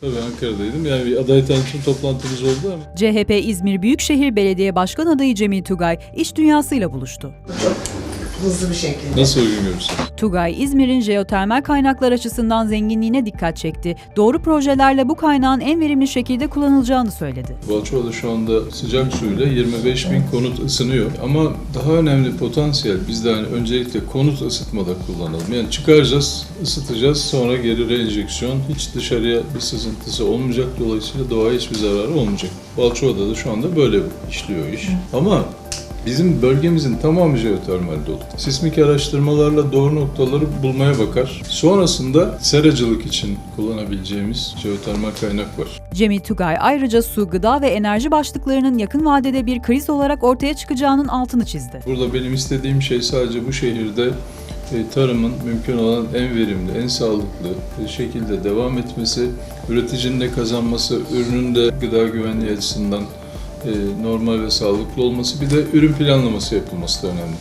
Tabii Ankara'daydım. Yani bir aday tanıtım toplantımız oldu ama CHP İzmir Büyükşehir Belediye Başkan adayı Cemil Tugay iş dünyasıyla buluştu. Hızlı bir şekilde. nasıl uygun görürsünüz? Tugay, İzmir'in jeotermal kaynaklar açısından zenginliğine dikkat çekti. Doğru projelerle bu kaynağın en verimli şekilde kullanılacağını söyledi. Balçova'da şu anda sıcak suyla 25 bin konut ısınıyor. Ama daha önemli potansiyel biz de hani öncelikle konut ısıtmada kullanalım. Yani çıkaracağız, ısıtacağız, sonra geri reenjeksiyon. Hiç dışarıya bir sızıntısı olmayacak. Dolayısıyla doğaya hiçbir zararı olmayacak. Balçova'da da şu anda böyle işliyor iş. Ama Bizim bölgemizin tamamı jeotermal dolu. Sismik araştırmalarla doğru noktaları bulmaya bakar. Sonrasında seracılık için kullanabileceğimiz jeotermal kaynak var. Cemil Tugay ayrıca su, gıda ve enerji başlıklarının yakın vadede bir kriz olarak ortaya çıkacağının altını çizdi. Burada benim istediğim şey sadece bu şehirde e, tarımın mümkün olan en verimli, en sağlıklı şekilde devam etmesi, üreticinin de kazanması, ürünün de gıda güvenliği açısından normal ve sağlıklı olması, bir de ürün planlaması yapılması da önemli.